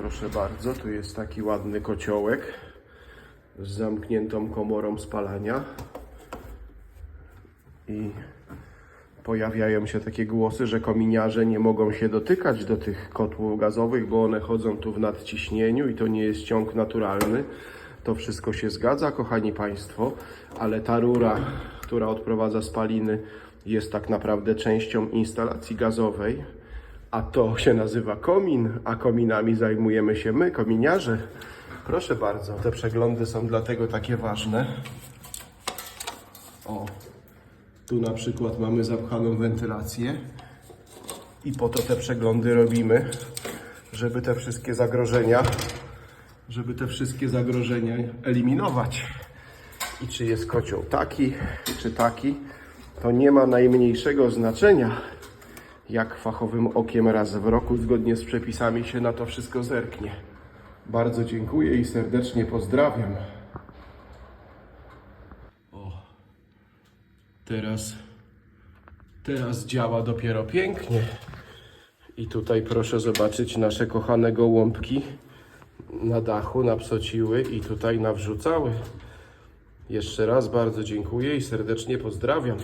Proszę bardzo, tu jest taki ładny kociołek z zamkniętą komorą spalania. I pojawiają się takie głosy, że kominiarze nie mogą się dotykać do tych kotłów gazowych, bo one chodzą tu w nadciśnieniu i to nie jest ciąg naturalny. To wszystko się zgadza, kochani Państwo, ale ta rura, która odprowadza spaliny, jest tak naprawdę częścią instalacji gazowej, a to się nazywa komin, a kominami zajmujemy się my, kominiarze. Proszę bardzo, te przeglądy są dlatego takie ważne. O, tu na przykład mamy zapchaną wentylację i po to te przeglądy robimy, żeby te wszystkie zagrożenia, żeby te wszystkie zagrożenia eliminować. I czy jest kocioł taki, czy taki, to nie ma najmniejszego znaczenia. Jak fachowym okiem raz w roku, zgodnie z przepisami, się na to wszystko zerknie. Bardzo dziękuję i serdecznie pozdrawiam. Teraz, teraz działa dopiero pięknie. I tutaj proszę zobaczyć nasze kochane gołąbki na dachu napsociły i tutaj nawrzucały. Jeszcze raz bardzo dziękuję i serdecznie pozdrawiam.